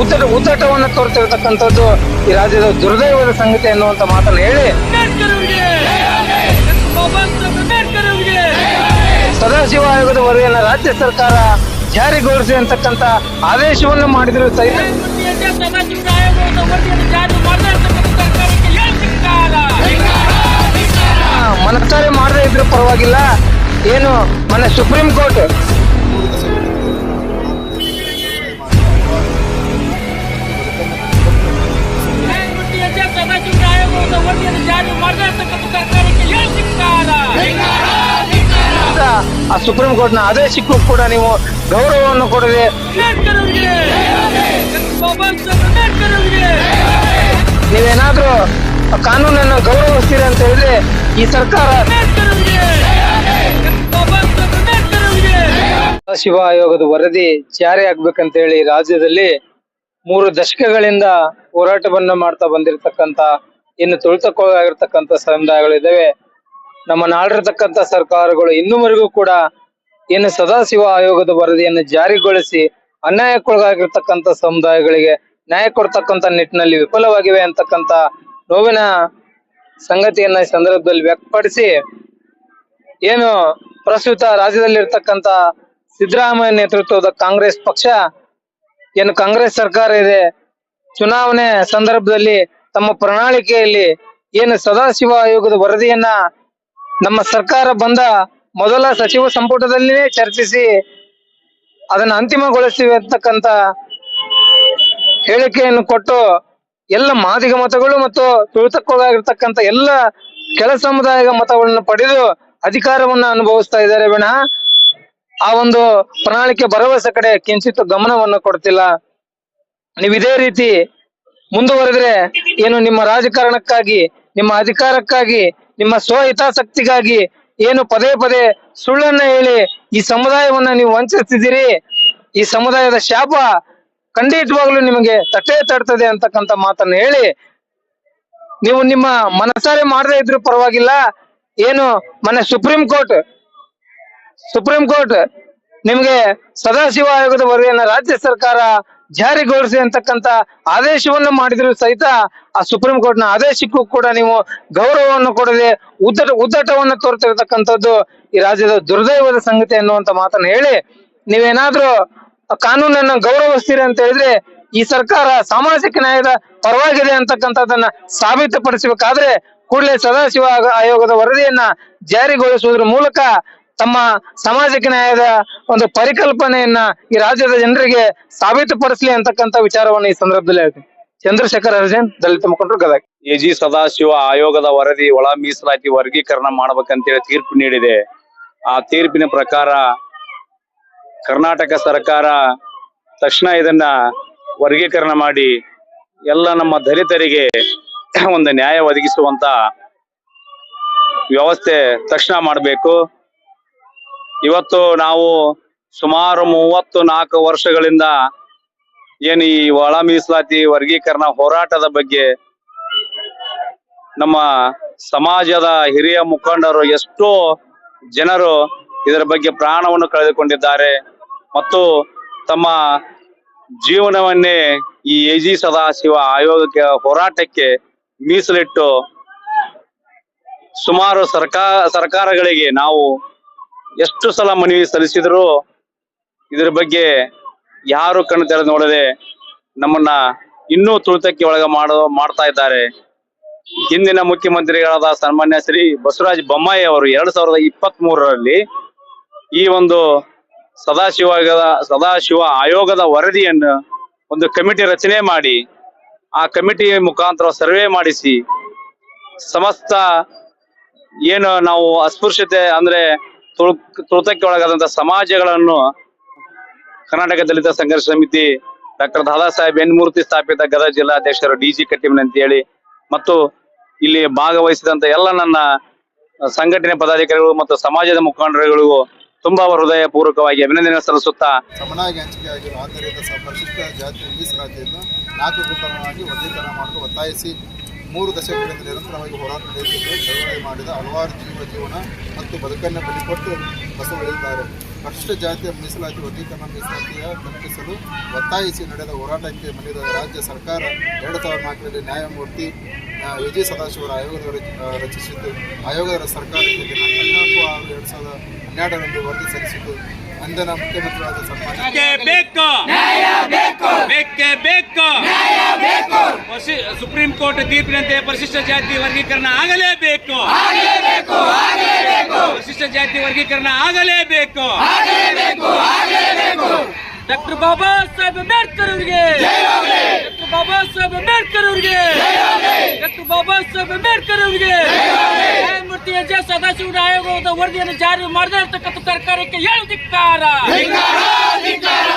ಉದ್ದಟ ಉದ್ದಟವನ್ನು ತೋರ್ತಿರತಕ್ಕಂಥದ್ದು ಈ ರಾಜ್ಯದ ದುರ್ದೈವದ ಸಂಗತಿ ಎನ್ನುವಂತ ಮಾತನ್ನು ಹೇಳಿ ಸದಾಶಿವ ಆಯೋಗದ ವರದಿಯನ್ನು ರಾಜ್ಯ ಸರ್ಕಾರ ಜಾರಿಗೊಳಿಸಿ ಅಂತಕ್ಕಂಥ ಆದೇಶವನ್ನು ಮಾಡಿದ್ರು ಸಹಿತ ಮನಸ್ಸಾರೆ ಮಾಡದೇ ಇದ್ರು ಪರವಾಗಿಲ್ಲ. ಏನು ಮನೆ ಸುಪ್ರೀಂ ಕೋರ್ಟ್ ಸರ್ಕಾರಕ್ಕೆ ಏನ್? ಆ ಸುಪ್ರೀಂ ಕೋರ್ಟ್ನ ಆದೇಶಕ್ಕೂ ಕೂಡ ನೀವು ಗೌರವವನ್ನು ಕೊಡದೆ ಅಂಬೇಡ್ಕರ್ ಅವರಿಗೆ ಬಾಬಾ ಸಾಹೇಬ್ ಅಂಬೇಡ್ಕರ್ ಅವರಿಗೆ ನೀವೇನಾದ್ರೂ ಕಾನೂನನ್ನು ಗೌರವಿಸ್ತೀರಿ ಅಂತ ಹೇಳಿದ್ರೆ ಈ ಸರ್ಕಾರ ಅಂಬೇಡ್ಕರ್ ಅವರಿಗೆ ಬಾಬಾ ಸಾಹೇಬ್ ಅಂಬೇಡ್ಕರ್ ಅವರಿಗೆ ಶಿವ ಆಯೋಗದ ವರದಿ ಜಾರಿ ಆಗ್ಬೇಕಂತ ಹೇಳಿ ರಾಜ್ಯದಲ್ಲಿ ಮೂರು ದಶಕಗಳಿಂದ ಹೋರಾಟವನ್ನು ಮಾಡ್ತಾ ಬಂದಿರತಕ್ಕಂತ ಇನ್ನು ತುಳಿತಕ್ಕೊಳಗಾಗಿರ್ತಕ್ಕಂಥ ಇದಾವೆ ನಮ್ಮ ನಾಡಿರ್ತಕ್ಕಂಥ ಸರ್ಕಾರಗಳು ಇನ್ನೂವರೆಗೂ ಕೂಡ ಏನು ಸದಾಶಿವ ಆಯೋಗದ ವರದಿಯನ್ನು ಜಾರಿಗೊಳಿಸಿ ಅನ್ಯಾಯಕ್ಕೊಳಗಾಗಿರ್ತಕ್ಕಂಥ ಸಮುದಾಯಗಳಿಗೆ ನ್ಯಾಯ ಕೊಡ್ತಕ್ಕಂಥ ನಿಟ್ಟಿನಲ್ಲಿ ವಿಫಲವಾಗಿವೆ ಅಂತಕ್ಕಂಥ ನೋವಿನ ಸಂಗತಿಯನ್ನ ಈ ಸಂದರ್ಭದಲ್ಲಿ ವ್ಯಕ್ತಪಡಿಸಿ ಏನು ಪ್ರಸ್ತುತ ರಾಜ್ಯದಲ್ಲಿರ್ತಕ್ಕಂಥ ಸಿದ್ದರಾಮಯ್ಯ ನೇತೃತ್ವದ ಕಾಂಗ್ರೆಸ್ ಪಕ್ಷ, ಏನು ಕಾಂಗ್ರೆಸ್ ಸರ್ಕಾರ ಇದೆ, ಚುನಾವಣೆ ಸಂದರ್ಭದಲ್ಲಿ ತಮ್ಮ ಪ್ರಣಾಳಿಕೆಯಲ್ಲಿ ಏನು ಸದಾಶಿವ ಆಯೋಗದ ವರದಿಯನ್ನ ನಮ್ಮ ಸರ್ಕಾರ ಬಂದ ಮೊದಲ ಸಚಿವ ಸಂಪುಟದಲ್ಲಿಯೇ ಚರ್ಚಿಸಿ ಅದನ್ನ ಅಂತಿಮಗೊಳಿಸ್ತೀವಿ ಅಂತಕ್ಕಂತ ಹೇಳಿಕೆಯನ್ನು ಕೊಟ್ಟು ಎಲ್ಲ ಮಾದಿಗ ಮತಗಳು ಮತ್ತು ತುಳಿತಕ್ಕೊಳಗಾಗಿರ್ತಕ್ಕಂಥ ಎಲ್ಲ ಕೆಳ ಸಮುದಾಯದ ಮತಗಳನ್ನು ಪಡೆದು ಅಧಿಕಾರವನ್ನ ಅನುಭವಿಸ್ತಾ ಇದ್ದಾರೆ ವಿನಃ ಆ ಒಂದು ಪ್ರಣಾಳಿಕೆ ಭರವಸೆ ಕಡೆ ಕಿಂಚಿತ್ತು ಗಮನವನ್ನು ಕೊಡ್ತಿಲ್ಲ. ನೀವು ಇದೇ ರೀತಿ ಮುಂದುವರೆದ್ರೆ ಏನು ನಿಮ್ಮ ರಾಜಕಾರಣಕ್ಕಾಗಿ, ನಿಮ್ಮ ಅಧಿಕಾರಕ್ಕಾಗಿ, ನಿಮ್ಮ ಸ್ವಹಿತಾಸಕ್ತಿಗಾಗಿ ಏನು ಪದೇ ಪದೇ ಸುಳ್ಳನ್ನ ಹೇಳಿ ಈ ಸಮುದಾಯವನ್ನ ನೀವು ವಂಚಿಸ್ತಿದ್ದೀರಿ? ಈ ಸಮುದಾಯದ ಶಾಪ ಖಂಡಿತವಾಗ್ಲೂ ನಿಮಗೆ ತಟ್ಟೆ ತಡ್ತದೆ ಅಂತಕ್ಕಂತ ಮಾತನ್ನ ಹೇಳಿ, ನೀವು ನಿಮ್ಮ ಮನಸಾರೆ ಮಾಡದೇ ಇದ್ರು ಪರವಾಗಿಲ್ಲ. ಏನು ಮನೆ ಸುಪ್ರೀಂ ಕೋರ್ಟ್ ಸುಪ್ರೀಂ ಕೋರ್ಟ್ ನಿಮ್ಗೆ ಸದಾಶಿವ ಆಯೋಗದ ವರದಿಯನ್ನ ರಾಜ್ಯ ಸರ್ಕಾರ ಜಾರಿಗೊಳಿಸಿ ಅಂತಕ್ಕಂತ ಆದೇಶವನ್ನು ಮಾಡಿದ್ರು ಸಹಿತ ಆ ಸುಪ್ರೀಂ ಕೋರ್ಟ್ನ ಆದೇಶಕ್ಕೂ ಕೂಡ ನೀವು ಗೌರವವನ್ನು ಕೊಡದೆ ಉದ್ದಟ, ಉದ್ದಟವನ್ನು ತೋರ್ತಿರತಕ್ಕಂಥದ್ದು ಈ ರಾಜ್ಯದ ದುರ್ದೈವದ ಸಂಗತಿ ಅನ್ನುವಂತ ಮಾತನ್ನ ಹೇಳಿ ನೀವೇನಾದ್ರೂ ಕಾನೂನನ್ನ ಗೌರವಿಸ್ತೀರಿ ಅಂತ ಹೇಳಿದ್ರೆ ಈ ಸರ್ಕಾರ ಸಾಮಾಜಿಕ ನ್ಯಾಯದ ಪರವಾಗಿದೆ ಅಂತಕ್ಕಂಥದ್ದನ್ನ ಸಾಬೀತುಪಡಿಸಬೇಕಾದ್ರೆ ಕೂಡಲೇ ಸದಾಶಿವ ಆಯೋಗದ ವರದಿಯನ್ನ ಜಾರಿಗೊಳಿಸುವುದರ ಮೂಲಕ ತಮ್ಮ ಸಾಮಾಜಿಕ ನ್ಯಾಯದ ಒಂದು ಪರಿಕಲ್ಪನೆಯನ್ನ ಈ ರಾಜ್ಯದ ಜನರಿಗೆ ಸಾಬೀತುಪಡಿಸಲಿ ಅಂತಕ್ಕಂಥ ವಿಚಾರವನ್ನು ಈ ಸಂದರ್ಭದಲ್ಲಿ ಹೇಳ್ತೀನಿ. ಚಂದ್ರಶೇಖರ್ ಅರ್ಜನ್ ದಲಿತ ಮುಖಂಡರು, ಗದಗ. ಎಜಿ ಸದಾಶಿವ ಆಯೋಗದ ವರದಿ ಒಳ ಮೀಸಲಾತಿ ವರ್ಗೀಕರಣ ಮಾಡ್ಬೇಕಂತೇಳಿ ತೀರ್ಪು ನೀಡಿದೆ. ಆ ತೀರ್ಪಿನ ಪ್ರಕಾರ ಕರ್ನಾಟಕ ಸರ್ಕಾರ ತಕ್ಷಣ ಇದನ್ನ ವರ್ಗೀಕರಣ ಮಾಡಿ ಎಲ್ಲ ನಮ್ಮ ದಲಿತರಿಗೆ ಒಂದು ನ್ಯಾಯ ಒದಗಿಸುವಂತ ವ್ಯವಸ್ಥೆ ತಕ್ಷಣ ಮಾಡಬೇಕು. ಇವತ್ತು ನಾವು ಸುಮಾರು ಮೂವತ್ತು ನಾಲ್ಕು ವರ್ಷಗಳಿಂದ ಏನು ಈ ಒಳ ಮೀಸಲಾತಿ ವರ್ಗೀಕರಣ ಹೋರಾಟದ ಬಗ್ಗೆ ನಮ್ಮ ಸಮಾಜದ ಹಿರಿಯ ಮುಖಂಡರು ಎಷ್ಟೋ ಜನರು ಇದರ ಬಗ್ಗೆ ಪ್ರಾಣವನ್ನು ಕಳೆದುಕೊಂಡಿದ್ದಾರೆ. ಮತ್ತು ತಮ್ಮ ಜೀವನವನ್ನೇ ಈ ಎಜಿ ಸದಾಶಿವ ಆಯೋಗಕ್ಕೆ ಹೋರಾಟಕ್ಕೆ ಮೀಸಲಿಟ್ಟು ಸುಮಾರು ಸರ್ಕಾರ ಸರ್ಕಾರಗಳಿಗೆ ನಾವು ಎಷ್ಟು ಸಲ ಮನವಿ ಸಲ್ಲಿಸಿದ್ರು ಇದರ ಬಗ್ಗೆ ಯಾರು ಕಣ್ಣು ತೆರೆದು ನೋಡದೆ ನಮ್ಮನ್ನ ಇನ್ನೂ ತುಳಿತಕ್ಕೆ ಒಳಗ ಮಾಡೋ, ಮಾಡ್ತಾ ಇದ್ದಾರೆ. ಹಿಂದಿನ ಮುಖ್ಯಮಂತ್ರಿಗಳಾದ ಸನ್ಮಾನ್ಯ ಶ್ರೀ ಬಸವರಾಜ ಬೊಮ್ಮಾಯಿ ಅವರು ಎರಡ್ ಸಾವಿರದ ಇಪ್ಪತ್ತ್ ಮೂರರಲ್ಲಿ ಈ ಒಂದು ಸದಾಶಿವ ಸದಾಶಿವ ಆಯೋಗದ ವರದಿಯನ್ನು ಒಂದು ಕಮಿಟಿ ರಚನೆ ಮಾಡಿ, ಆ ಕಮಿಟಿ ಮುಖಾಂತರ ಸರ್ವೆ ಮಾಡಿಸಿ, ಸಮಸ್ತ ಏನು ನಾವು ಅಸ್ಪೃಶ್ಯತೆ ಅಂದ್ರೆ ತುಳು ತುಳಿತಕ್ಕೆ ಒಳಗಾದಂತ ಸಮಾಜಗಳನ್ನು ಕರ್ನಾಟಕ ದಲಿತ ಸಂಘರ್ಷ ಸಮಿತಿ ಡಾಕ್ಟರ್ ದಾದಾ ಸಾಹೇಬ್ ಎನ್ಮೂರ್ತಿ ಸ್ಥಾಪಿತ ಗದಗ ಜಿಲ್ಲಾಧ್ಯಕ್ಷರು ಡಿ ಜಿ ಕಟೀಮನ್ ಅಂತ ಹೇಳಿ ಮತ್ತು ಇಲ್ಲಿ ಭಾಗವಹಿಸಿದಂತ ಎಲ್ಲ ನನ್ನ ಸಂಘಟನೆ ಪದಾಧಿಕಾರಿಗಳು ಮತ್ತು ಸಮಾಜದ ಮುಖಂಡರುಗಳಿಗೂ ತುಂಬಾ ಹೃದಯ ಪೂರ್ವಕವಾಗಿ ಅಭಿನಂದನೆ ಸಲ್ಲಿಸುತ್ತಾ ಸಮನಾಗಿ ಹಂಚಿಕೆ ಆಗಿರುವ ಆದ್ದರಿಂದ ಪರಿಶಿಷ್ಟ ಜಾತಿ ಮೀಸಲಾತಿಯನ್ನು ನಾಲ್ಕು ಒತ್ತಾಯಿಸಿ ಮೂರು ದಶಕಗಳಿಂದ ನಿರಂತರವಾಗಿ ಹೋರಾಟ ನಡೆಯುತ್ತಿದ್ದು ಚಳವಳಿ ಮಾಡಿದ ಹಲವಾರು ಜೀವ ಜೀವನ ಮತ್ತು ಬದುಕನ್ನು ಬಲಿಕೊಟ್ಟು ಬಸವಳಿದಿದ್ದಾರೆ ಪರಿಶಿಷ್ಟ ಜಾತಿಯ ಮೀಸಲಾತಿ ವರ್ಗೀಕರಣ ಮೀಸಲಾತಿಯ ಕಲ್ಪಿಸಲು ಒತ್ತಾಯಿಸಿ ನಡೆದ ಹೋರಾಟಕ್ಕೆ ಮನೆದ ರಾಜ್ಯ ಸರ್ಕಾರ ಎರಡು ಸಾವಿರದ ನಾಲ್ಕರಲ್ಲಿ ನ್ಯಾಯಮೂರ್ತಿ ವಿಜಯ ಸದಾಶಿವರ ಆಯೋಗದ ರಚ- ರಚಿಸಿದ್ದು ಆಯೋಗದ ಸರ್ಕಾರಕ್ಕೆ ಹದಿನಾಲ್ಕು ಆರು ಎರಡು ಸಾವಿರದ ಹನ್ನೆರಡರಂದು ವರದಿ ಸಲ್ಲಿಸಿದ್ದು ಅಂದಿನ ಮುಖ್ಯಮಂತ್ರಿಯಾದ ಸನ್ಮಾನ್ಯ ಬೇಕೇ. ಬೇಕು. ಬೇಕೇ ಬೇಕು. ಪರಿಶಿ- ಸುಪ್ರೀಂ ಕೋರ್ಟ್ ತೀರ್ಪಿನಂತೆ ಪರಿಶಿಷ್ಟ ಜಾತಿ ವರ್ಗೀಕರಣ ಆಗಲೇಬೇಕು. ಪರಿಶಿಷ್ಟ ಜಾತಿ ವರ್ಗೀಕರಣ ಆಗಲೇಬೇಕು. ಡಾಕ್ಟರ್ ಬಾಬಾ ಸಾಹೇಬ್ ಅಂಬೇಡ್ಕರ್ ಅವರಿಗೆ. ಡಾಕ್ಟರ್ ಬಾಬಾ ಸಾಹೇಬ್ ಅಂಬೇಡ್ಕರ್ ಅವರಿಗೆ. ಡಾಕ್ಟರ್ ಬಾಬಾ ಸಾಹೇಬ್ ಅಂಬೇಡ್ಕರ್ ಅವರಿಗೆ. ನ್ಯಾಯಮೂರ್ತಿ ಎಚ್ ಎಸ್ ಸದಾಶಿವರ ಆಯೋಗದ ವರದಿಯನ್ನು ಜಾರಿ ಮಾಡದೇ ಇರತಕ್ಕಂಥ ಸರ್ಕಾರಕ್ಕೆ ಧಿಕ್ಕಾರ.